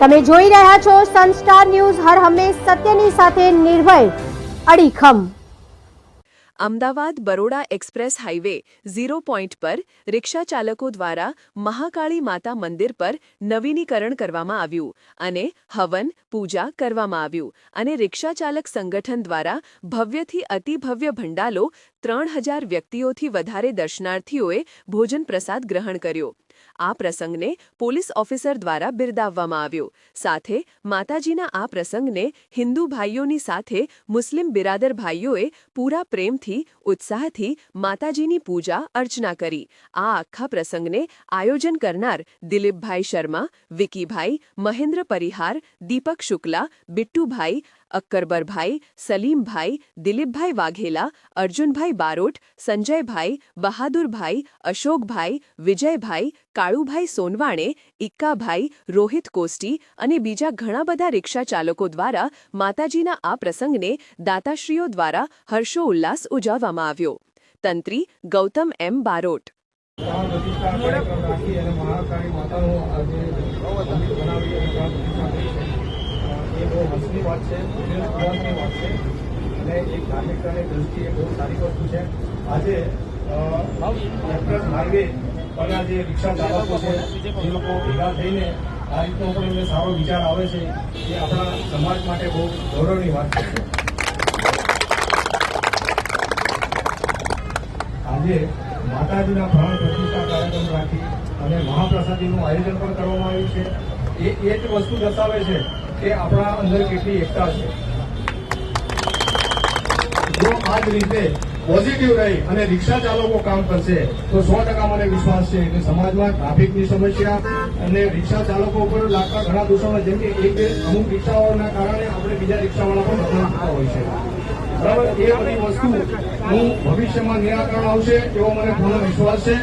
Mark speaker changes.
Speaker 1: તમે જોઈ રહ્યા છો સનસ્ટાર ન્યૂઝ હર હંમેશ સત્યની સાથે નિર્ભય, અડીખમ.
Speaker 2: Ahmedabad Baroda express highway zero point પર રિક્ષા ચાલકો દ્વારા મહાકાળી માતા મંદિર પર નવીનીકરણ કરવામાં આવ્યું અને હવન, પૂજા કરવામાં આવ્યું અને રિક્ષા ચાલક સંગઠન દ્વારા ભવ્યથી અતિભવ્ય ભંડાલો ત્રણ હજાર વ્યક્તિઓથી વધારે દર્શનાર્થીઓએ ભોજન પ્રસાદ ગ્રહણ કર્યો. આ પ્રસંગને પોલીસ ઓફિસર દ્વારા બિરદાવવામાં આવ્યો. સાથે માતાજીના આ પ્રસંગને હિન્દુ ભાઈઓની સાથે મુસ્લિમ બિરાદર ભાઈઓએ પૂરા પ્રેમથી, ઉત્સાહથી માતાજીની પૂજા અર્ચના કરી. આ આખા પ્રસંગને આયોજન કરનાર દિલીપભાઈ શર્મા, વિકીભાઈ, મહેન્દ્ર પરિહાર, દીપક શુક્લા, બિટ્ટુભાઈ અક્કરબરભાઈ, સલીમભાઈ, દિલીપભાઈ વાઘેલા, અર્જુનભાઈ બારોટ, સંજયભાઈ, બહાદુરભાઈ, અશોકભાઈ, વિજયભાઈ, કાળુભાઈ સોનવાણે ઇક્કાભાઈ રોહિત કોસ્ટી અને બીજા ઘણા બધા રિક્ષા ચાલકો દ્વારા માતાજીના આ પ્રસંગને દાતાશ્રીઓ દ્વારા હર્ષો ઉલ્લાસ ઉજવવામાં આવ્યો. તંત્રી ગૌતમ એમ બારોટ.
Speaker 3: મહાકાળી માતાનો આજે બનાવી અને પ્રાણ પ્રતિષ્ઠા કરી છે અ, એ બહુ હસની વાત છે દિલ વાત છે અને એક ધાર્મિકતાની દ્રષ્ટિએ બહુ સારી વસ્તુ છે આજે એક્સપ્રેસ હાઈવે આ જે રિક્ષા ચાલકો છે એ લોકો ભેગા થઈને આ રીતનો પણ એમને સારો વિચાર આવે છે એ આપણા સમાજ માટે બહુ ગૌરવની વાત છે આજે માતાજીના પ્રાણ પ્રતિષ્ઠા કાર્યક્રમ રાખી અને મહાપ્રસાદીનું આયોજન પણ કરવામાં આવ્યું છે એ એ જ વસ્તુ દર્શાવે છે કે આપણા અંદર કેટલી એકતા છે. જો આ જ રીતે પોઝિટિવ રહી અને રિક્ષા ચાલકો કામ કરશે, તો સો ટકા મને વિશ્વાસ છે કે સમાજમાં ટ્રાફિકની સમસ્યા અને રિક્ષા ચાલકો ઉપર લાગતા ઘણા દૂષણો, જેમ કે એક અમુક રિક્ષાઓના કારણે આપણે બીજા રિક્ષાવાળા પણ થતા હોય છે. બરાબર? એ બધી વસ્તુ હું ભવિષ્યમાં નિરાકરણ આવશે એવો મને પૂર્ણ વિશ્વાસ છે.